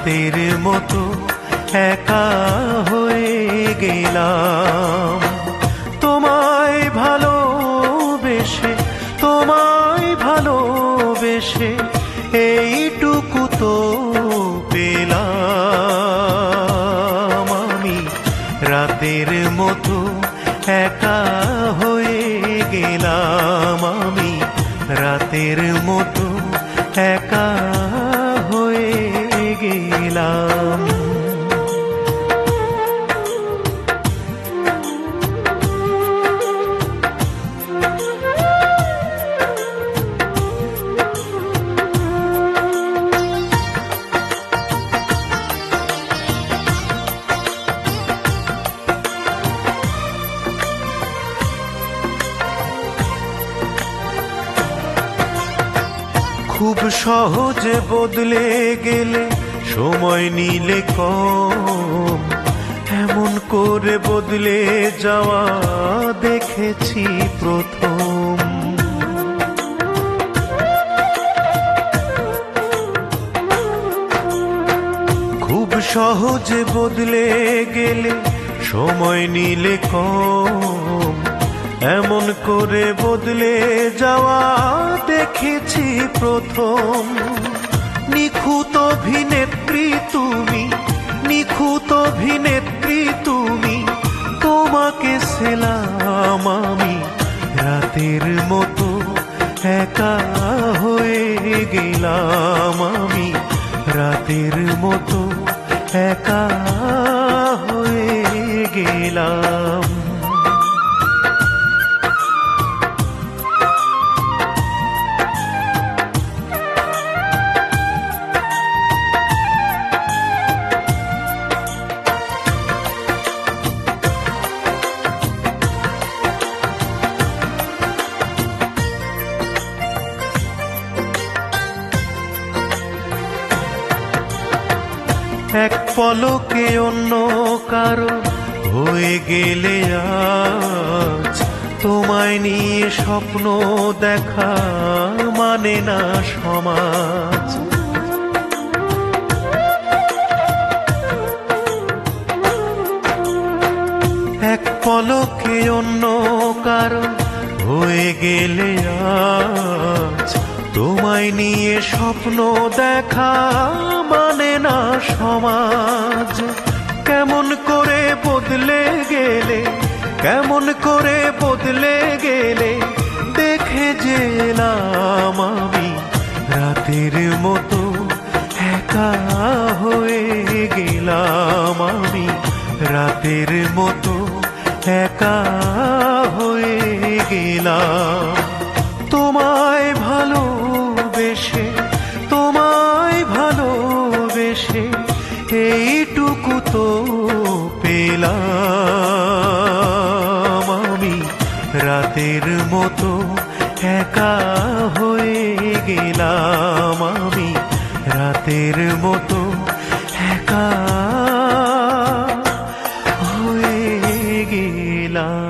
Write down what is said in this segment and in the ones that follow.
রাতের মতো একা হয়ে গেলাম। তোমায় ভালোবেসে তোমায় ভালোবেসে এইটুকু তো পেলাম আমি। রাতের মতো একা হয়ে গেলাম আমি। রাতের মতো একা গেলাম খুব সহজে বদলে গেলে সময় নিলে কম, এমন করে বদলে যাওয়া দেখেছি প্রথম। খুব সহজে বদলে গেলে সময় নিলে কম, এমন করে বদলে যাওয়া দেখেছি প্রথম। নিখুঁত অভিনেত্রী তুমি, নিখুঁত অভিনেত্রী তুমি, তোমাকে সেলাম আমি রাতের মতো একা হয়ে গেলাম আমি রাতের মতো একা হয়ে গেলাম। এক পলকে অন্য কারও হয়ে গেলে আজ তোমায় নিয়ে স্বপ্ন দেখা মানে না সমাজ। এক পলকে অন্য কারও হয়ে গেলে আজ তোমায় নিয়ে স্বপ্ন দেখা মানে না সমাজ। কেমন করে বদলে গেলে, কেমন করে বদলে গেলে দেখে যেলাম আমি। রাতের মতো একা হয়ে গেলাম আমি। রাতের মতো একা হয়ে গেলাম। তোমায় তো পেলাম আমি রাতের মতো একা হয়ে গেলাম আমি রাতের মতো একা হয়ে গেলাম।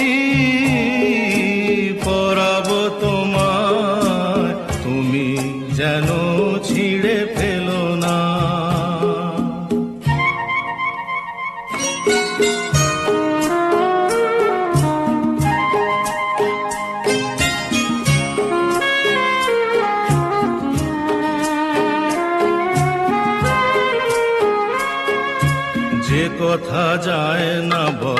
রেখেছি পরাবো তোমার তুমি যেন ছিঁড়ে ফেলো না। যে কথা যায় না বলা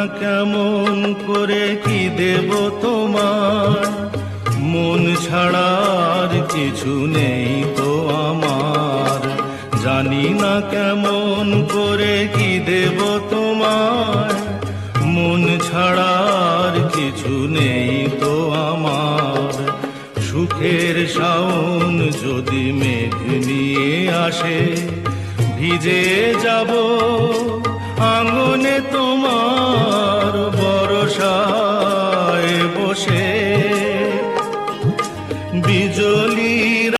না কেমন করে কি দেব তোমার? মন ছাড়ার কিছু নেই তো আমার। জানি না কেমন করে কি দেব তোমার। মন ছাড়ার কিছু নেই তো আমার। সুখের শাওন যদি মেঘ নিয়ে আসে, ভিজে যাব